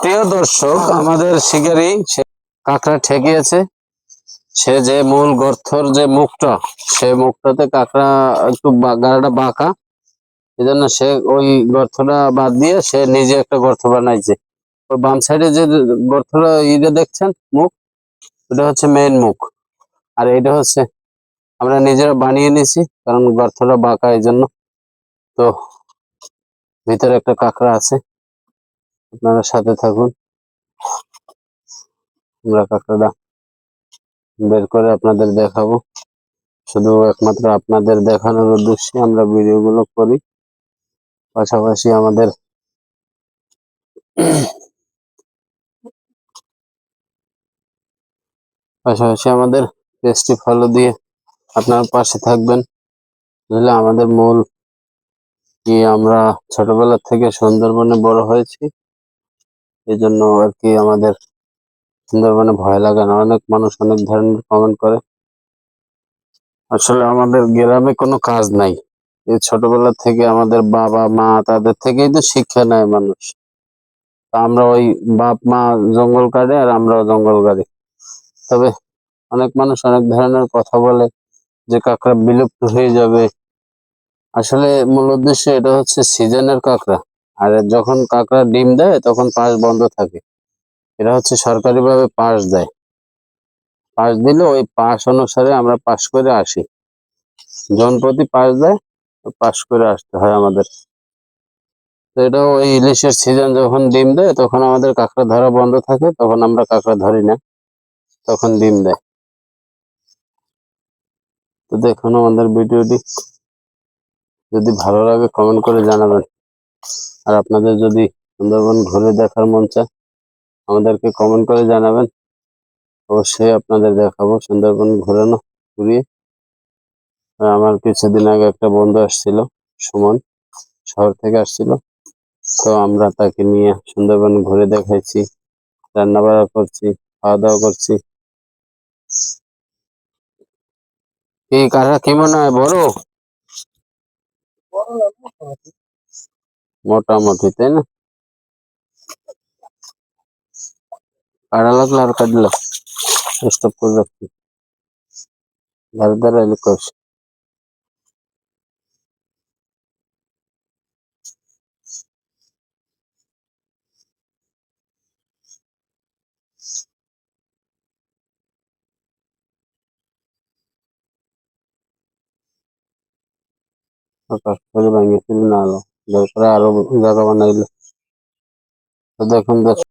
প্রিয় দর্শক, আমাদের শিকারি কাঁকড়া ঠেকিয়েছে। সে যে মূল গর্থর যে মুখটা, সে মুখটাতে কাঁকড়া একটু গাড়াটা বাঁকা। এই জন্য সে ওই গর্তটা বাদ দিয়ে সে নিজে একটা গর্ত বানাইছে। ওই বাম সাইডে যে গর্তটা ইয়ে দেখছেন, মুখ, ওটা হচ্ছে মেইন মুখ। আর এটা হচ্ছে, আমরা নিজেরা বানিয়ে নিয়েছি কারণ গর্তটা বাঁকা এই জন্য তো, ভিতরে একটা কাঁকড়া আছে। আপনারা সাথে থাকুন। আমরা কাঁকড়াটা বের করে আপনাদের দেখাবো। শুধু একমাত্র আপনাদের দেখানোর উদ্দেশ্যে আমরা ভিডিওগুলো করি। পাশাপাশি আমাদের পাশাপাশি আমাদের পেজটি ফলো দিয়ে আপনার পাশে থাকবেন। বুঝলে আমাদের মূল কি আমরা ছোটবেলা থেকে সুন্দরবনে বড় হয়েছি। এই জন্য আর কি আমাদের সুন্দরবনে ভয় লাগে না। অনেক মানুষ অনেক ধরনের কমেন্ট করে। আসলে আমাদের গ্রামে কোনো কাজ নাই। এই ছোটবেলা থেকে আমাদের বাবা, মা তাদের থেকেই তো শিক্ষা নেয় মানুষ। আমরা ওই বাপ, মা জঙ্গল কাটে আর আমরাও জঙ্গল কাটি। তবে অনেক মানুষ অনেক ধরনের কথা বলে যে কাঁকড়া বিলুপ্ত হয়ে যাবে। আসলে মূল উদ্দেশ্য এটা হচ্ছে সিজনের কাঁকড়া। আর যখন কাঁকড়া ডিম দেয়, তখন পাস বন্ধ থাকে। এটা হচ্ছে সরকারিভাবে পাস দেয়। পাস দিলে ওই পাস অনুসারে আমরা পাস করে আসি। জন প্রতি পাস দেয় পাস করে আসতে হয় আমাদের। তো এটা ওই ইলিশের সিজন যখন ডিম দেয়, তখন আমাদের কাঁকড়া ধরা বন্ধ থাকে, তখন আমরা কাঁকড়া ধরি না। তখন ডিম দেয়। তো দেখুন আমাদের ভিডিওটি। যদি ভালো লাগে কমেন্ট করে জানাবেন। আর আপনাদের যদি সুন্দরবন ঘুরে দেখার মন চায়, আমাদেরকে কমেন্ট করে জানাবেন। অবশ্যই আপনাদের দেখাবো সুন্দরবন ঘুরানো, ঘুরিয়ে। আর আমার কিছুদিন আগে একটা বন্ধু আসছিল, সুমন, শহর থেকে আসছিল। তো আমরা তাকে নিয়ে সুন্দরবন ঘুরে দেখাইছি রান্না বান্না করছি খাওয়া দাওয়া করছি। এই কাঠা কি মনে হয় বড়। মোটামুটি তাই না কাটা লাগল আর কাটলো স্টপ করে রাখছি ধারে ধারে এলে কষ কাজ করে ভাঙিয়েছিল না আলো দরকার আরও জায়গা বানাইলে। দেখুন